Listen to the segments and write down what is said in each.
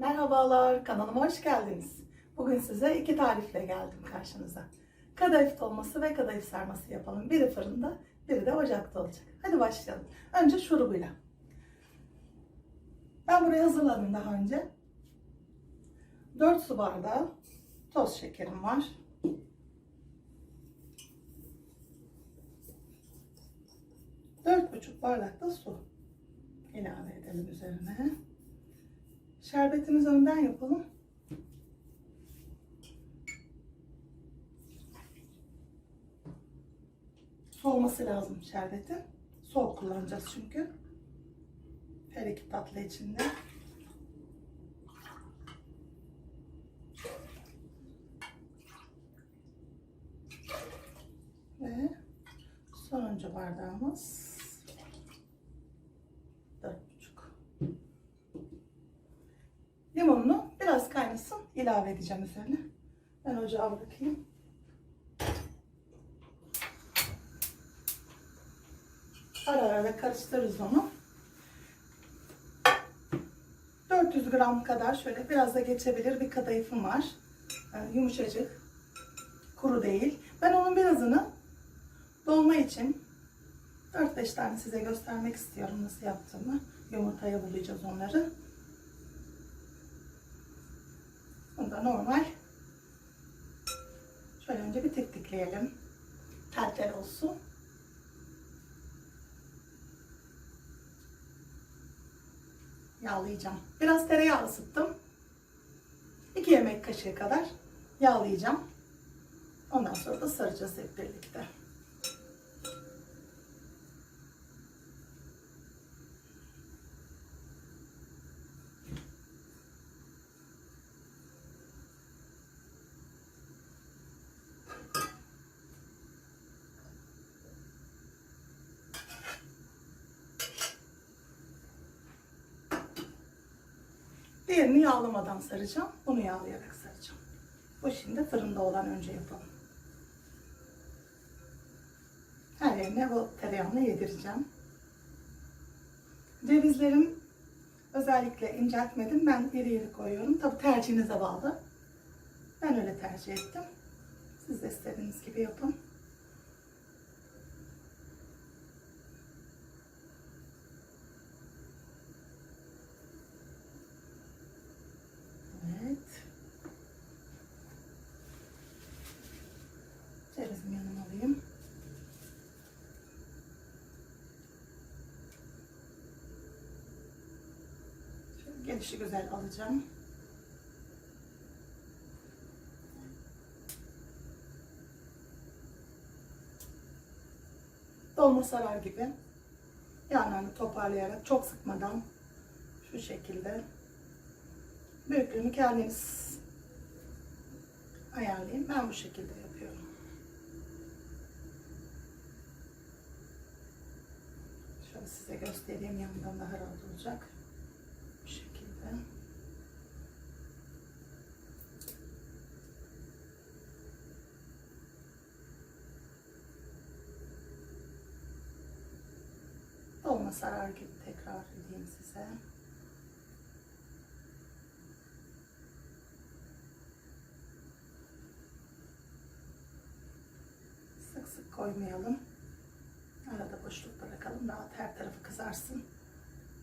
Merhabalar, kanalıma hoş geldiniz. Bugün size iki tarifle geldim karşınıza. Kadayıf dolması ve kadayıf sarması yapalım. Biri fırında, biri de ocakta olacak. Hadi başlayalım. Önce şurubuyla. Ben burayı hazırladım daha önce. 4 su bardağı toz şekerim var. Dört buçuk bardak da su ilave edelim üzerine. Şerbetimizi önden yapalım. Soğuması lazım şerbetin. Soğuk kullanacağız çünkü. Her iki tatlı içinde. Ve sonuncu bardağımız dört buçuk. Limonunu biraz kaynasın ilave edeceğim üzerine. Ben ocağa bırakayım. Ara ara karıştırırız onu. 400 gram kadar şöyle biraz da geçebilir bir kadayıfım var. Yani yumuşacık. Kuru değil. Ben onun birazını dolma için 4-5 tane size göstermek istiyorum nasıl yaptığımı. Yumurtaya bulayacağız onları. Bunda normal. Şöyle önce bir tek tıklayalım. Tel tel olsun. Yağlayacağım. Biraz tereyağı ısıttım. 2 yemek kaşığı kadar yağlayacağım. Ondan sonra da saracağız hep birlikte. Diğerini yağlamadan saracağım. Bunu yağlayarak saracağım. Bu şimdi fırında olan önce yapalım. Her yerine bu tereyağını yedireceğim. Cevizlerim özellikle inceltmedim. Ben iri iri koyuyorum. Tabi tercihinize bağlı. Ben öyle tercih ettim. Siz de istediğiniz gibi yapın. Evet. Cevizimi yanıma alayım. Şöyle gelişi güzel alacağım. Dolma sarar gibi. Yanlarını toparlayarak çok sıkmadan şu şekilde Büyüklüğünü kendiniz ayarlayın. Ben bu şekilde yapıyorum. Şöyle size göstereyim yanından daha rahat olacak. Bu şekilde. Dolma sarar gibi tekrar edeyim size. Sık sık koymayalım. Arada boşluk bırakalım. Daha her tarafı kızarsın.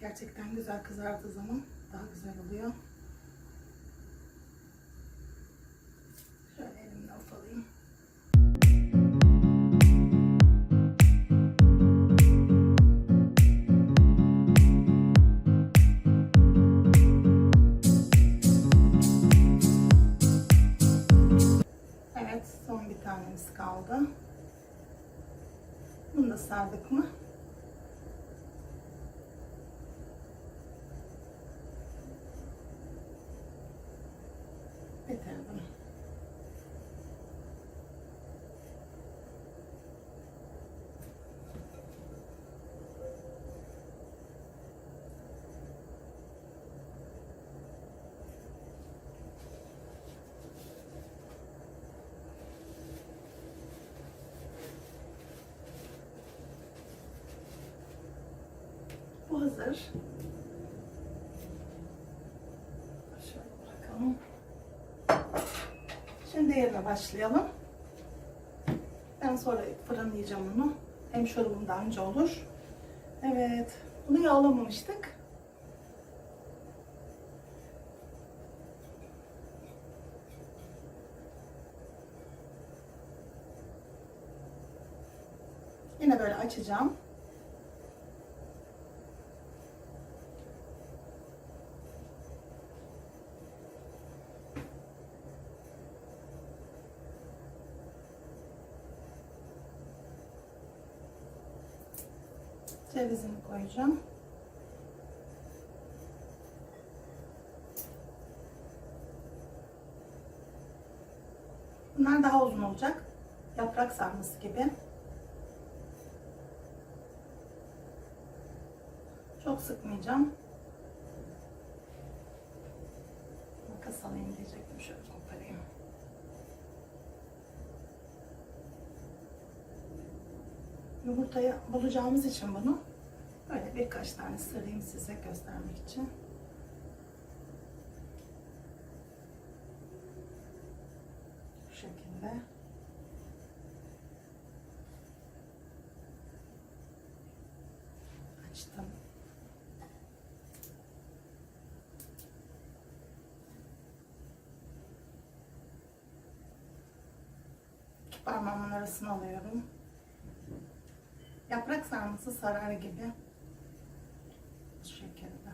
Gerçekten güzel kızardığı zaman daha güzel oluyor. Sardık mı? Bu hazır. Şöyle bırakalım. Şimdi diğerine başlayalım. Ben sonra fırınlayacağım bunu. Hem şurubum daha önce olur. Evet. Bunu yağlamamıştık. Yine böyle açacağım. Cevizini koyacağım. Bunlar daha uzun olacak. Yaprak sarması gibi. Çok sıkmayacağım. Makas alayım diyecektim. Şöyle Yumurtayı bulacağımız için bunu böyle birkaç tane sırayım size göstermek için. Bu şekilde. Açtım. Parmağımın arasına alıyorum. Yaprak sarması sarar gibi. Bu şekilde.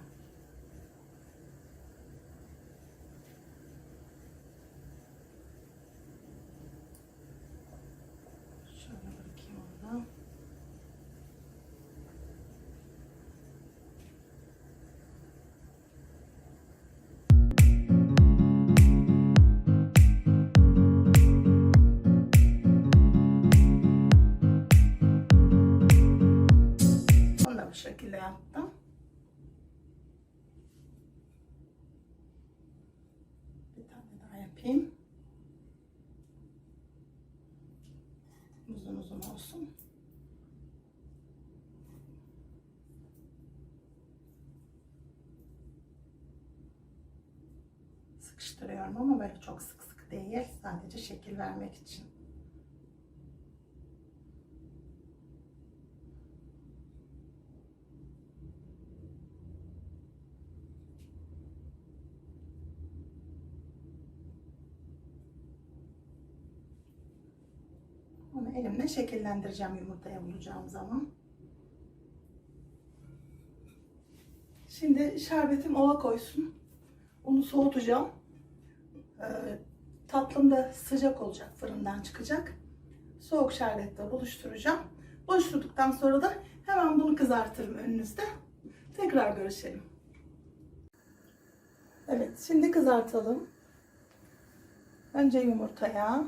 Sıkıştırıyorum ama böyle çok sık sık değil. Sadece şekil vermek için. Onu elimle şekillendireceğim yumurtaya bulacağım zaman. Şimdi şerbetim ova koysun. Onu soğutacağım. Ee, tatlım da sıcak olacak, fırından çıkacak. Soğuk şerbetle buluşturacağım. Buluşturduktan sonra da hemen bunu kızartırım önünüzde. Tekrar görüşelim. Evet, şimdi kızartalım. Önce yumurtaya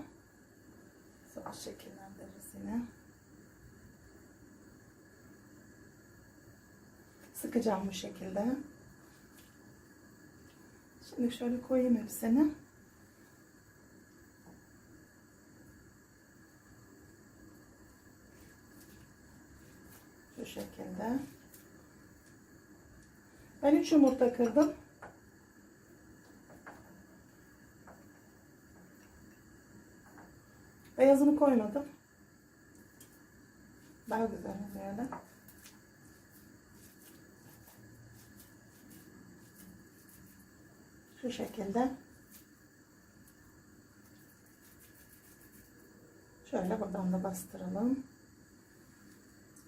Sonra şekillendiririz yine. Sıkacağım bu şekilde. Şimdi şöyle koyayım hepsini. Şekilde. Ben 3 yumurta kırdım. Beyazını koymadım. Daha güzel böyle. Şu şekilde. Şöyle buradan da bastıralım.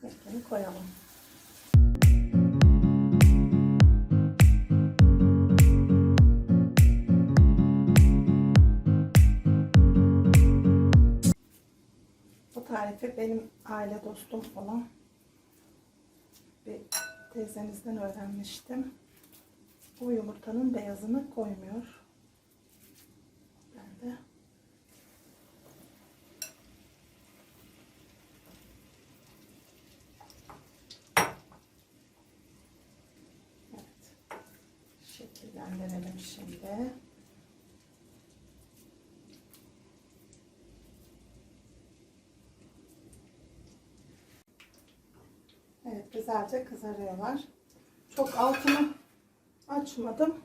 İlkini koyalım. Bu tarifi benim aile dostum olan bir teyzemizden öğrenmiştim. Bu yumurtanın beyazını koymuyor. şimdi. Evet güzelce kızarıyorlar. Çok altını açmadım.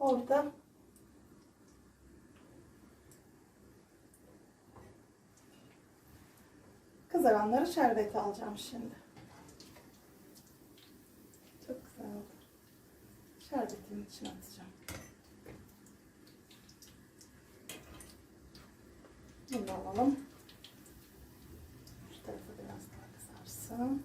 Orada kızaranları şerbeti alacağım şimdi. İçine atacağım. Bunu da alalım. Şu tarafı biraz daha kızarsın.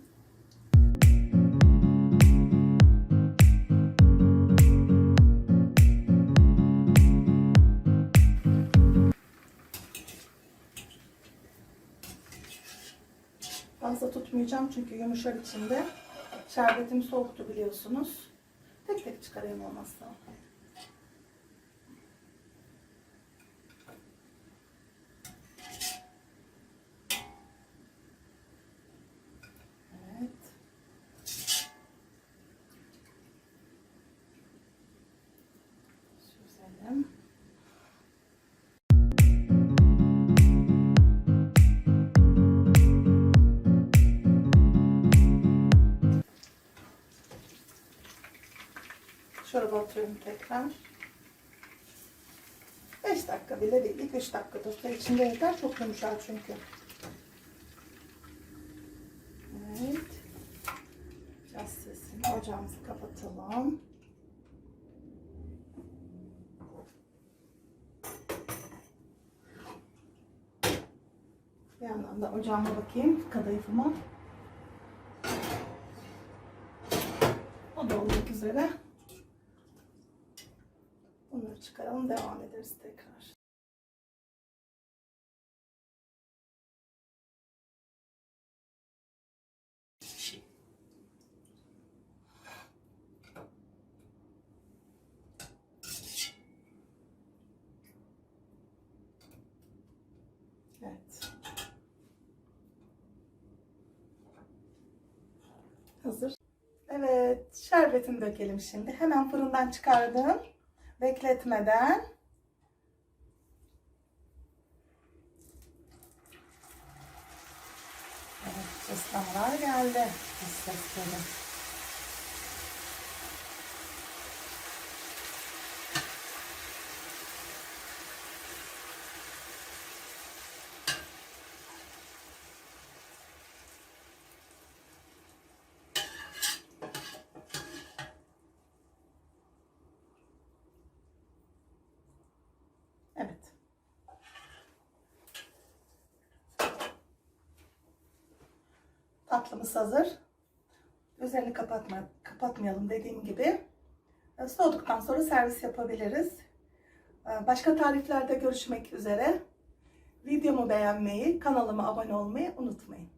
Fazla tutmayacağım çünkü yumuşar içinde. Şerbetim soğuktu biliyorsunuz. Tek tek çıkarayım olmazsa. Çorba atıyorum tekrar. 5 dakika bile değil. 2-3 dakika dursa içinde yeter. Çok yumuşar çünkü. Evet. Biraz sesini ocağımızı kapatalım. Bir yandan da ocağıma bakayım. Kadayıfıma. O da olmak üzere. Çıkaralım. Devam ederiz tekrar. Evet. Hazır. Evet, şerbetini dökelim şimdi. Hemen fırından çıkardım. Bekletmeden. Evet, ıslamalar geldi. Biz sesleri. Evet. Tatlımız hazır. Üzerini kapatma, kapatmayalım dediğim gibi. E, Soğuduktan sonra servis yapabiliriz. E, Başka tariflerde görüşmek üzere. Videomu beğenmeyi, kanalıma abone olmayı unutmayın.